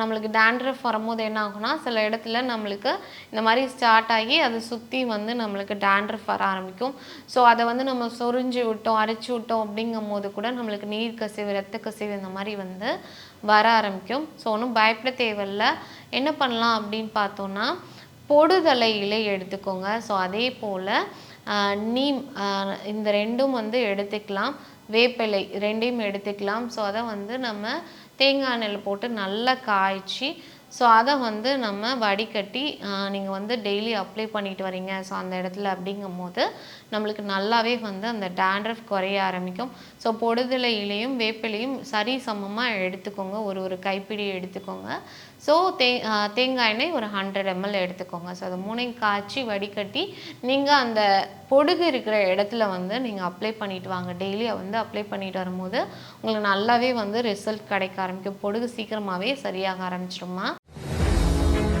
நம்மளுக்கு டேண்ட்ரஃப் வரும்போது என்ன ஆகும்னா சில இடத்துல நம்மளுக்கு இந்த மாதிரி ஸ்டார்ட் ஆகி அதை சுற்றி வந்து நம்மளுக்கு டேண்ட்ரஃப் வர ஆரம்பிக்கும். ஸோ அதை வந்து நம்ம சொரிஞ்சு விட்டோம் அரைச்சி விட்டோம் அப்படிங்கும் போது கூட நம்மளுக்கு நீர் கசிவு ரத்த கசிவு இந்த மாதிரி வந்து வர ஆரம்பிக்கும். ஸோ ஒன்றும் பயப்பட தேவையில்ல. என்ன பண்ணலாம் அப்படின்னு பார்த்தோன்னா பொடுதலை இலை எடுத்துக்கோங்க. ஸோ அதே போல் நீம் ஆஹ் இந்த ரெண்டும் வந்து எடுத்துக்கலாம். வேப்பிலை ரெண்டையும் எடுத்துக்கலாம். ஸோ அதை வந்து நம்ம தேங்காய் எண்ணெயில் போட்டு நல்லா காய்ச்சி ஸோ அதை வந்து நம்ம வடிகட்டி நீங்கள் வந்து டெய்லி அப்ளை பண்ணிட்டு வரீங்க. ஸோ அந்த இடத்துல அப்படிங்கும் போது நம்மளுக்கு நல்லாவே வந்து அந்த டேண்ட்ரஃப் குறைய ஆரம்பிக்கும். ஸோ பொடுதலை இலையும் வேப்பிலையும் சரி சமமாக எடுத்துக்கோங்க. ஒரு ஒரு கைப்பிடி எடுத்துக்கோங்க. ஸோ தே தேங்காய் எண்ணெய் ஒரு ஹண்ட்ரட் எம்எல் எடுத்துக்கோங்க. ஸோ அதை மூணையும் காய்ச்சி வடிகட்டி நீங்கள் அந்த பொடுகு இருக்கிற இடத்துல வந்து நீங்கள் அப்ளை பண்ணிட்டு வாங்க. டெய்லி வந்து அப்ளை பண்ணிட்டு வரும்போது உங்களுக்கு நல்லாவே வந்து ரிசல்ட் கிடைக்க ஆரம்பிக்கும். பொடுகு சீக்கிரமாகவே சரியாக ஆரம்பிச்சிருமா